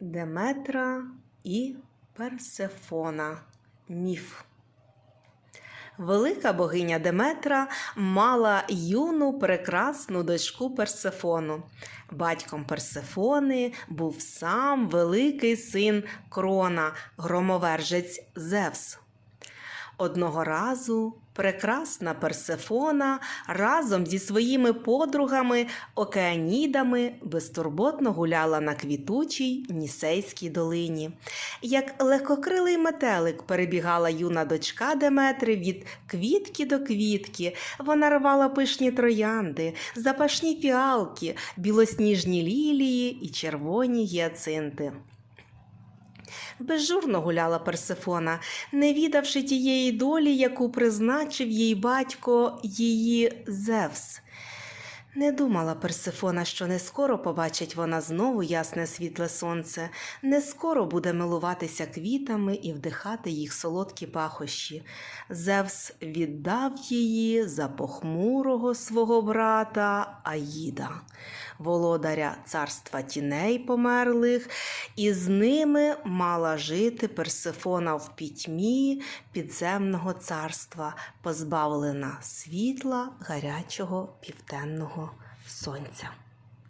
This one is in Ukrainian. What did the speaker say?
Деметра і Персефона. Міф. Велика богиня Деметра мала юну прекрасну дочку Персефону. Батьком Персефони був сам великий син Крона, громовержець Зевс. Одного разу прекрасна Персефона разом зі своїми подругами океанідами безтурботно гуляла на квітучій Нісейській долині. Як легкокрилий метелик перебігала юна дочка Деметри від квітки до квітки. Вона рвала пишні троянди, запашні фіалки, білосніжні лілії і червоні гіацинти. Безжурно гуляла Персифона, не відавши тієї долі, яку призначив їй батько її Зевс. Не думала Персефона, що не скоро побачить вона знову ясне світле сонце, не скоро буде милуватися квітами і вдихати їх солодкі пахощі. Зевс віддав її за похмурого свого брата Аїда, володаря царства тіней померлих, і з ними мала жити Персефона в пітьмі підземного царства, позбавлена світла гарячого південного сонця.